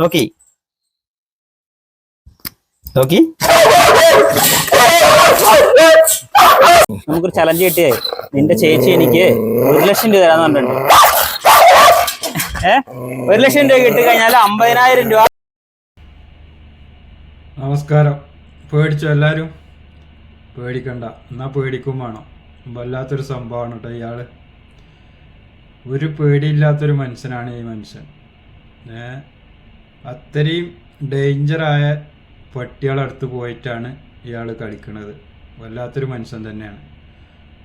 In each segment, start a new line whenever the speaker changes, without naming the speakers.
നോക്കി. നോക്കി.
നമുക്കൊരു ചലഞ്ച് കിട്ടിയേ. നിന്റെ ചേച്ചി എനിക്ക് ഒരു ലക്ഷം രൂപ തരാന്ന് പറഞ്ഞിട്ടുണ്ട്. ഏ? ഒരു ലക്ഷം രൂപ കിട്ടി കഴിഞ്ഞാൽ അമ്പതിനായിരം രൂപ.
നമസ്കാരം. പേടിച്ചോ എല്ലാവരും പേടിക്കണ്ട. എന്നാ പേടിക്കും വേണം. വല്ലാത്തൊരു സംഭവമാണ് കേട്ടോ ഇയാൾ. ഒരു പേടിയില്ലാത്തൊരു മനുഷ്യനാണ് ഈ മനുഷ്യൻ. ഏ? അത്രയും ഡേഞ്ചറായ പട്ടികളടുത്ത് പോയിട്ടാണ് ഇയാൾ കളിക്കുന്നത് വല്ലാത്തൊരു മനുഷ്യൻ തന്നെയാണ്.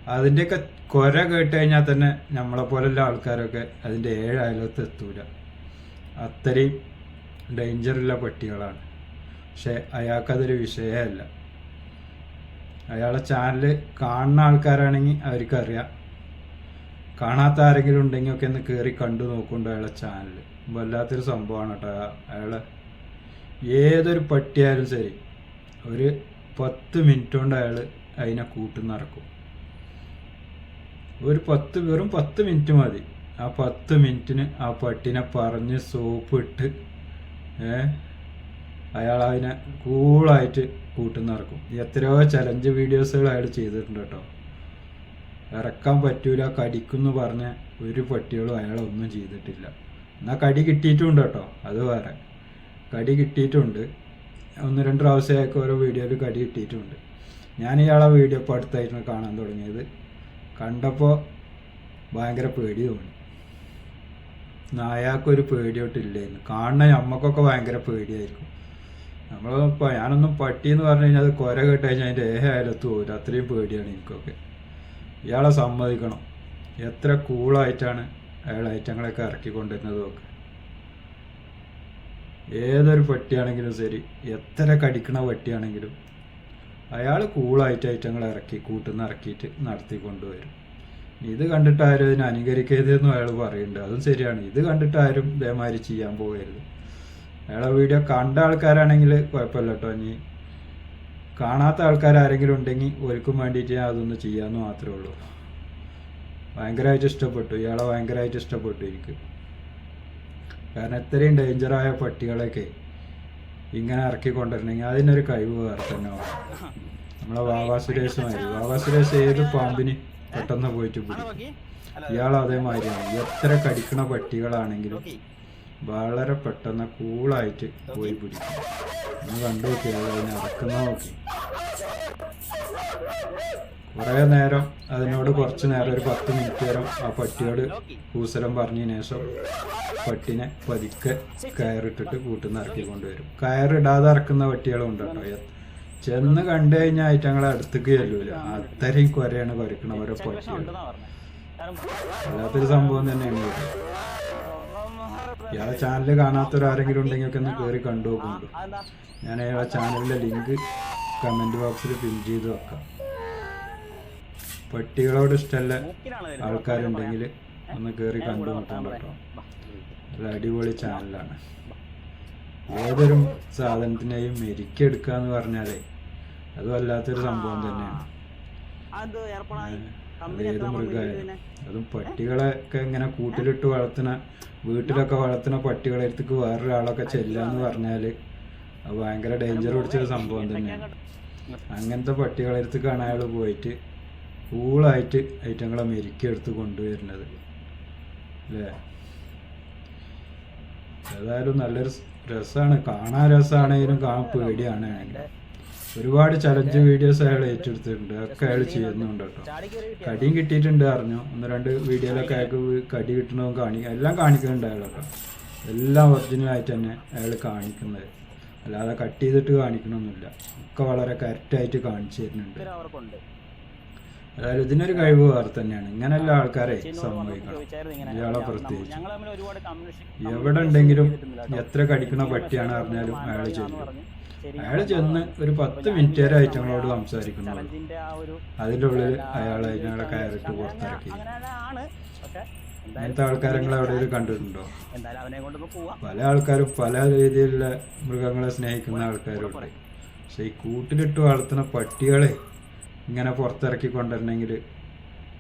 അതിന്റെയൊക്കെ കൊര കേട്ട് കഴിഞ്ഞാൽ തന്നെ നമ്മളെ പോലെയുള്ള ആൾക്കാരൊക്കെ അതിന്റെ ഏഴ് അയലത്ത് എത്തൂല. അത്രയും ഡേഞ്ചറുള്ള പട്ടികളാണ്. പക്ഷെ അയാൾക്കതൊരു വിഷയമല്ല അയാളെ ചാനൽ കാണുന്ന ആൾക്കാരാണെങ്കിൽ അവർക്കറിയാം. കാണാത്ത ആരെങ്കിലും ഉണ്ടെങ്കിൽ ഒക്കെ ഒന്ന് കയറി കണ്ടു നോക്കുന്നുണ്ട് അയാളെ ചാനൽ വല്ലാത്തൊരു സംഭവമാണ് കേട്ടോ. അയാളെ ഏതൊരു പട്ടിയായാലും ശരി ഒരു പത്ത് മിനിറ്റ് കൊണ്ട് അയാൾ അതിനെ കൂട്ടി നടക്കും. ഒരു പത്ത് വെറും പത്ത് മിനിറ്റ് മതി. ആ പത്ത് മിനിറ്റിന് ആ പട്ടിനെ പറഞ്ഞ് സോപ്പ് ഇട്ട് അയാൾ അതിനെ കൂളായിട്ട് കൂട്ടി നടക്കും. എത്രയോ ചലഞ്ച് വീഡിയോസുകൾ അയാൾ ചെയ്തിട്ടുണ്ട് കേട്ടോ. ഇറക്കാൻ പറ്റൂല കടിക്കുന്നു പറഞ്ഞ ഒരു പട്ടികളും അയാളൊന്നും ചെയ്തിട്ടില്ല. എന്നാൽ കടി കിട്ടിയിട്ടുണ്ട് കേട്ടോ. അത് വേറെ. കടി കിട്ടിയിട്ടുണ്ട്. ഒന്ന് രണ്ട് പ്രാവശ്യമൊക്കെ ഓരോ വീഡിയോയിൽ കടി കിട്ടിയിട്ടുണ്ട്. ഞാൻ ഇയാളെ വീഡിയോ ഇപ്പോൾ അടുത്തായിട്ടാണ് കാണാൻ തുടങ്ങിയത്. കണ്ടപ്പോൾ ഭയങ്കര പേടി തോന്നി. നായാക്കൊരു പേടിയോട്ടില്ലായിരുന്നു. കാണുന്ന നമ്മക്കൊക്കെ ഭയങ്കര പേടിയായിരിക്കും. നമ്മൾ ഞാനൊന്നും പട്ടി എന്ന് പറഞ്ഞു കഴിഞ്ഞാൽ അത് കുര കേട്ട് കഴിഞ്ഞാൽ അതിന്റെ ഏഹ അയലത്ത് അത്രയും പേടിയാണ് എനിക്കൊക്കെ. ഇയാളെ സമ്മതിക്കണം. എത്ര കൂളായിട്ടാണ് അയാൾ ഐറ്റങ്ങളൊക്കെ ഇറക്കി കൊണ്ടുവരുന്നത് ഒക്കെ ഏതൊരു പട്ടിയാണെങ്കിലും ശരി എത്ര കടിക്കണ പട്ടിയാണെങ്കിലും അയാൾ കൂളായിട്ട് ഐറ്റങ്ങൾ ഇറക്കി കൂട്ടുന്ന ഇറക്കിയിട്ട് നടത്തി കൊണ്ടുവരും. ഇത് കണ്ടിട്ട് ആരും അതിനെ അനുകരിക്കരുതെന്നും അയാൾ പറയുന്നുണ്ട്. അതും ശരിയാണ്. ഇത് കണ്ടിട്ട് ആരും ഇതേമാതിരി ചെയ്യാൻ പോകരുത്. അയാളെ വീഡിയോ കണ്ട ആൾക്കാരാണെങ്കിൽ കുഴപ്പമില്ല കേട്ടോ. ഇനി കാണാത്ത ആൾക്കാർ ആരെങ്കിലും ഉണ്ടെങ്കിൽ ഒരുക്കും വേണ്ടിയിട്ട് ഞാൻ അതൊന്ന് ചെയ്യാമെന്ന് മാത്രമേ ഉള്ളൂ. ഭയങ്കരമായിട്ട് ഇഷ്ടപ്പെട്ടു. ഇയാളെ ഭയങ്കരമായിട്ട് ഇഷ്ടപ്പെട്ടു എനിക്ക്. കാരണം ഇത്രയും ഡേഞ്ചറായ പട്ടികളൊക്കെ ഇങ്ങനെ ഇറക്കി കൊണ്ടുവരണമെങ്കിൽ അതിനൊരു കഴിവ് വേറെ തന്നെ നമ്മളെ വാവാ സുരേഷ് മാതിരി. വാവാ സുരേഷ് ഏത് പാമ്പിന് പെട്ടെന്ന് പോയിട്ട് പിടിക്കും? ഇയാൾ അതേമാതിരിയാണ്. എത്ര കടിക്കണ പട്ടികളാണെങ്കിലും വളരെ പെട്ടെന്ന് കൂളായിട്ട് പോയി പിടിക്കും. നമ്മൾ കണ്ടു നോക്കി അതിനെ ഇറക്കുന്ന നോക്കി കുറേ നേരം അതിനോട് കുറച്ച് നേരം ഒരു പത്ത് മിനിറ്റ് നേരം ആ പട്ടിയോട് കൂസലം പറഞ്ഞതിന് ശേഷം പട്ടിനെ പതുക്കെ കയറിട്ടിട്ട് കൂട്ടുന്ന ഇറക്കി കൊണ്ടുവരും കയറിടാതെ ഇറക്കുന്ന പട്ടികളും ഉണ്ട് ചെന്ന് കണ്ടു കഴിഞ്ഞാൽ ഐറ്റങ്ങളെ അടുത്തേക്ക് ചെല്ലൂല. അത്രയും കുരയാണ് കുരക്കണ ഓരോ പട്ടികൾ വല്ലാത്തൊരു സംഭവം തന്നെയാണ് ഇയാളെ ചാനൽ കാണാത്തൊരാരെങ്കിലും ഉണ്ടെങ്കിൽ ഒക്കെ ഒന്ന് കയറി കണ്ടു നോക്കുന്നുണ്ട് ഞാൻ ആ ചാനലിലെ ലിങ്ക് കമന്റ് ബോക്സിൽ പിൻ ചെയ്ത് വെക്കാം. പട്ടികളോട് ഇഷ്ടമല്ല ആൾക്കാരുണ്ടെങ്കിൽ ഒന്ന് കയറി കണ്ടു നോക്കണം കേട്ടോ അടിപൊളി ചാനലാണ്. ഏതൊരു സാധനത്തിനെയും മെരിക്കെടുക്കുക എന്ന് പറഞ്ഞാലേ അത് വല്ലാത്തൊരു സംഭവം തന്നെയാണ്. ഏത് മൃഗമായാലും അതും പട്ടികളൊക്കെ ഇങ്ങനെ കൂട്ടിലിട്ട് വളർത്തുന്ന വീട്ടിലൊക്കെ വളർത്തുന്ന പട്ടികളെ അടുത്തേക്ക് വേറൊരാളൊക്കെ ചെല്ലാന്ന് പറഞ്ഞാൽ അത് ഭയങ്കര ഡേഞ്ചർ പിടിച്ചൊരു സംഭവം തന്നെയാണ്. അങ്ങനത്തെ പട്ടികളെ അടുത്തേക്കാണ് അയാൾ പോയിട്ട് കൂളായിട്ട് ഐറ്റങ്ങളെ മെരുക്കിയെടുത്ത് കൊണ്ടുവരുന്നത്. അല്ലേ? ഏതായാലും നല്ലൊരു രസമാണ് കാണാൻ രസമാണെങ്കിലും കാണാൻ പേടിയാണ് ഒരുപാട് ചലഞ്ച് വീഡിയോസ് അയാൾ ഏറ്റെടുത്തിട്ടുണ്ട്. ഒക്കെ അയാൾ ചെയ്യുന്നുണ്ട് കേട്ടോ. കടിയും കിട്ടിയിട്ടുണ്ട് അറിഞ്ഞു? ഒന്ന് രണ്ട് വീഡിയോയിലൊക്കെ അയാൾക്ക് കടി കിട്ടണതും കാണി എല്ലാം കാണിക്കുന്നുണ്ട് അയാളൊക്കെ എല്ലാം ഒറിജിനലായിട്ട് തന്നെ അയാൾ കാണിക്കുന്നത്. അല്ലാതെ കട്ട് ചെയ്തിട്ട് കാണിക്കണമൊന്നുമില്ല ഒക്കെ വളരെ കറക്റ്റായിട്ട് കാണിച്ചു തരുന്നുണ്ട്. അതായത് ഇതിനൊരു കഴിവ് വേറെ തന്നെയാണ്. ഇങ്ങനെയുള്ള ആൾക്കാരെ സംഭവിക്കണം ഇയാളെ പ്രത്യേകിച്ച്. എവിടെ ഉണ്ടെങ്കിലും എത്ര കടിക്കണ പട്ടിയാണ് അറിഞ്ഞാലും അയാൾ ചെയ്യും. അയാൾ ചെന്ന് ഒരു പത്ത് മിനിറ്റ് വരെ ഐറ്റങ്ങളോട്
ചലഞ്ചിന്റെ
അതിന്റെ ഉള്ളിൽ അയാൾ അതിനെ കയറിട്ട് പുറത്തിറക്കി. അങ്ങനത്തെ ആൾക്കാരെ നിങ്ങൾ എവിടെയെങ്കിലും കണ്ടിട്ടുണ്ടോ? പല ആൾക്കാരും പല രീതിയിലുള്ള മൃഗങ്ങളെ സ്നേഹിക്കുന്ന ആൾക്കാരുണ്ട്. പക്ഷെ ഈ കൂട്ടിലിട്ട് വളർത്തുന്ന പട്ടികളെ ഇങ്ങനെ പുറത്തിറക്കി കൊണ്ടുവരണമെങ്കിൽ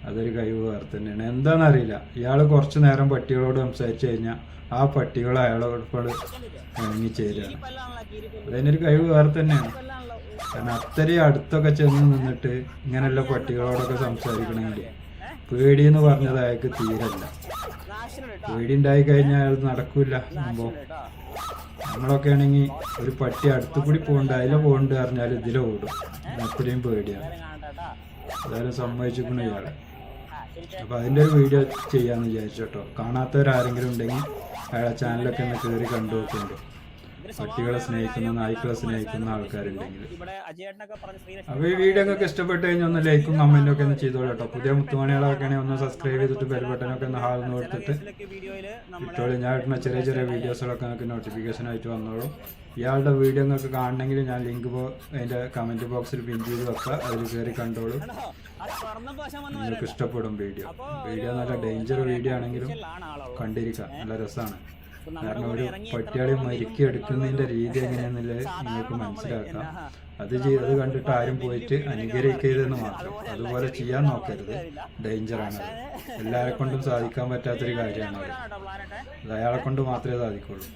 അതൊരു കഴിവ് വേറെ തന്നെയാണ്. എന്താണെന്നറിയില്ല. ഇയാൾ കുറച്ച് നേരം പട്ടികളോട് സംസാരിച്ചു കഴിഞ്ഞാൽ ആ പട്ടികൾ അയാളോട് ഇറങ്ങി ചേരുകയാണ് അതിനൊരു കഴിവ് വേറെ തന്നെയാണ്. കാരണം അത്രയും അടുത്തൊക്കെ ചെന്ന് നിന്നിട്ട് ഇങ്ങനെയുള്ള പട്ടികളോടൊക്കെ സംസാരിക്കണമെങ്കിൽ പേടി എന്ന് പറഞ്ഞത് അയാൾക്ക് തീരല്ല. പേടി ഉണ്ടായി കഴിഞ്ഞാൽ അയാൾ നടക്കൂല സംഭവം. നമ്മളൊക്കെ ആണെങ്കിൽ ഒരു പട്ടി അടുത്തു കൂടി പോകണ്ട അതിലെ പോകണ്ട പറഞ്ഞാൽ ഇതിലെ ഓടും. അത്രയും പേടിയാണ് അതായത് സമ്മതിച്ചിരിക്കുന്ന ഇയാളെ. അപ്പൊ അതിന്റെ ഒരു വീഡിയോ ചെയ്യാന്ന് വിചാരിച്ചു കേട്ടോ. കാണാത്തവരാരെങ്കിലും ഉണ്ടെങ്കിൽ അയാളെ ചാനലൊക്കെ ഒന്ന് കയറി കണ്ടു നോക്കുന്നുണ്ട് പട്ടികളെ സ്നേഹിക്കുന്ന നായ്ക്കളെ സ്നേഹിക്കുന്ന ആൾക്കാരുണ്ടെങ്കിൽ അപ്പൊ ഈ വീഡിയോ ഒക്കെ ഇഷ്ടപ്പെട്ട് കഴിഞ്ഞാൽ ഒന്ന് ലൈക്കും കമന്റും ഒക്കെ ഒന്ന് ചെയ്തോളൂ കേട്ടോ. പുതിയ മുത്തുമണികളൊക്കെ ഒന്ന് സബ്സ്ക്രൈബ് ചെയ്തിട്ട് ബെൽ ബട്ടനൊക്കെ ഒന്ന് ഹാൾന്ന് കൊടുത്തിട്ട് ഇട്ടോളൂ. ഞാൻ ഇടുന്ന ചെറിയ ചെറിയ വീഡിയോസുകളൊക്കെ നിങ്ങൾക്ക് നോട്ടിഫിക്കേഷൻ ആയിട്ട് വന്നോളൂ. ഇയാളുടെ വീഡിയോ നിങ്ങൾക്ക് കാണണമെങ്കിൽ ഞാൻ ലിങ്ക് അതിന്റെ കമന്റ് ബോക്സിൽ പിൻ ചെയ്ത് വെക്കാം അതിൽ കയറി കണ്ടോളൂ. നിങ്ങൾക്ക് ഇഷ്ടപ്പെടും വീഡിയോ വീഡിയോ നല്ല ഡേഞ്ചർ വീഡിയോ ആണെങ്കിലും
ആണ്
കണ്ടിരിക്കാം. നല്ല രസമാണ്. കാരണം ഒരു പട്ടിയാളി മരുക്കി എടുക്കുന്നതിന്റെ രീതി എങ്ങനെയാണെന്നുള്ളത് നിങ്ങൾക്ക് മനസ്സിലാക്കാം. അത് ചെയ്ത് അത് കണ്ടിട്ട് ആരും പോയിട്ട് അനുകരിക്കരുതെന്ന് മാത്രം. അതുപോലെ ചെയ്യാൻ നോക്കരുത്. ഡേഞ്ചറാണ് അത്. എല്ലാരെ കൊണ്ടും സാധിക്കാൻ പറ്റാത്തൊരു കാര്യമാണ് അത്. അയാളെ കൊണ്ട് മാത്രമേ സാധിക്കുള്ളൂ.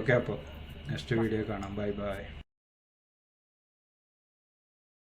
ഓക്കെ അപ്പോൾ നെക്സ്റ്റ് വീഡിയോ കാണാം. Bye bye.